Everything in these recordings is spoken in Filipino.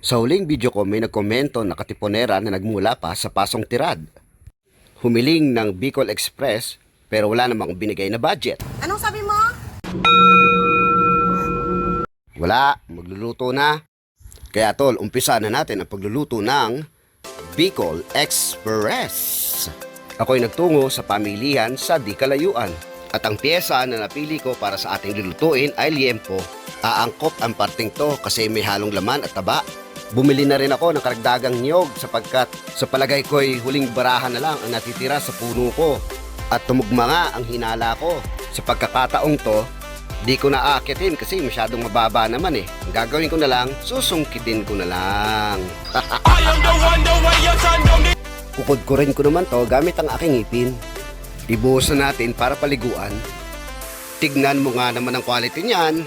Sa huling video ko may nagkomento na katiponera na nagmula pa sa Pasong Tirad. Humiling ng Bicol Express pero wala namang binigay na budget. Anong sabi mo? Wala, magluluto na. Kaya tol, umpisa na natin ang pagluluto ng Bicol Express. Ako'y nagtungo sa pamilihan sa di kalayuan. At ang pyesa na napili ko para sa ating lulutuin ay liempo. Aangkop ang parting to kasi may halong laman at taba. Bumili na rin ako ng karagdagang niyog sapagkat sa palagay ko'y huling barahan na lang ang natitira sa puno ko. At tumugma nga ang hinala ko. Sa pagkakataong to, Di ko na aakitin kasi masyadong mababa naman eh. Ang gagawin ko na lang, susungkitin ko na lang. Kukudkurin ko naman to gamit ang aking ngipin. Ibuhos na natin para paliguan. Tignan mo nga naman ang quality niyan.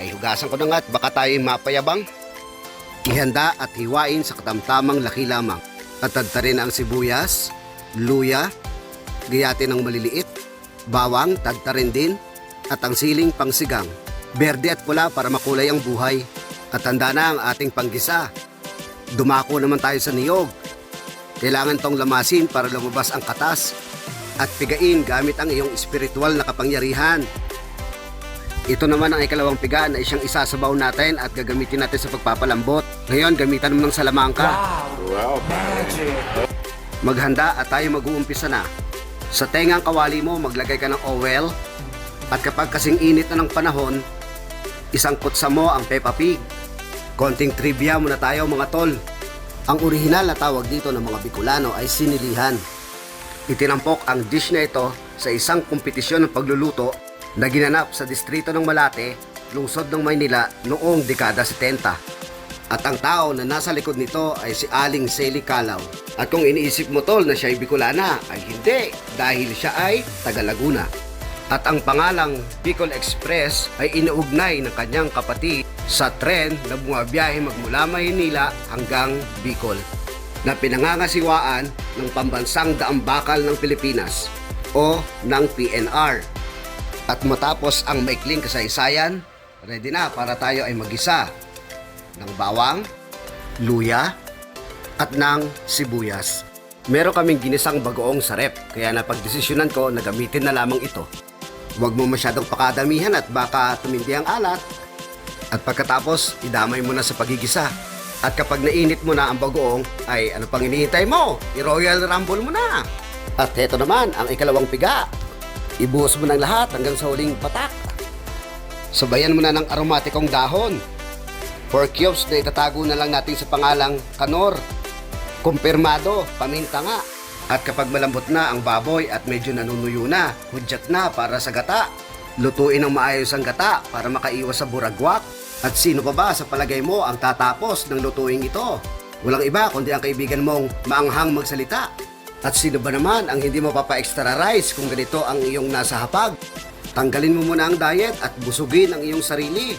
Ay hugasan ko na nga at baka tayo mapayabang. Ihanda at hiwain sa katamtamang laki lamang. At tadtarin ang sibuyas, luya, gayatin ng maliliit, bawang, tadtarin din, at ang siling pangsigang. Berde at pula para makulay ang buhay. At handa na ang ating panggisa. Dumako naman tayo sa niyog. Kailangan tong lamasin para lumabas ang katas at pigain gamit ang iyong espiritual na kapangyarihan. Ito naman ang ikalawang piga na siyang isasabaw natin at gagamitin natin sa pagpapalambot. Ngayon, gamitan mo ng salamangka. Maghanda at tayo mag-uumpisa na. Sa tengang kawali mo, maglagay ka ng oil. At kapag kasing init na ng panahon, isang kutsa mo ang Peppa Pig. Konting trivia muna tayo mga tol. Ang orihinal na tawag dito ng mga Bicolano ay sinilihan. Itinampok ang dish na ito sa isang kompetisyon ng pagluluto na ginanap sa distrito ng Malate, lungsod ng Maynila noong dekada 70. At ang tao na nasa likod nito ay si Aling Sally Calaw. At kung iniisip mo tol na siya ay Bicolana, ay hindi dahil siya ay taga Laguna. At ang pangalang Bicol Express ay inuugnay ng kanyang kapatid sa tren na bumabiyahe magmula Maynila hanggang Bicol na pinangangasiwaan ng pambansang daambakal ng Pilipinas o ng PNR. At matapos ang maikling kasaysayan, ready na para tayo ay magisa ng bawang, luya, at ng sibuyas. Meron kaming ginisang bagoong sa rep, kaya napagdesisyonan ko na gamitin na lamang ito. Huwag mo masyadong pakadamihan at baka tumindi ang alat. At pagkatapos, idamay mo na sa pagigisa. At kapag nainit mo na ang bagoong, ay ano pang hinihintay mo? I-royal rumble mo na. At heto naman ang ikalawang piga. Ibuhos mo ng lahat hanggang sa huling patak. Sabayan mo na ng aromatikong dahon. Pork cubes na itatago na lang natin sa pangalang kanor. Kumpirmado, paminta nga. At kapag malambot na ang baboy at medyo nanunuyo na, hudyat na para sa gata. Lutuin ng maayos ang gata para makaiwas sa buragwak. At sino pa ba sa palagay mo ang tatapos ng lutuing ito? Walang iba kundi ang kaibigan mong maanghang magsalita. At sino ba naman ang hindi mo papa-extra rice kung ganito ang iyong nasa hapag? Tanggalin mo muna ang diet at busugin ang iyong sarili.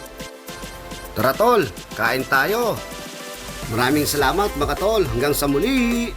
Tara tol, kain tayo. Maraming salamat mga tol. Hanggang sa muli.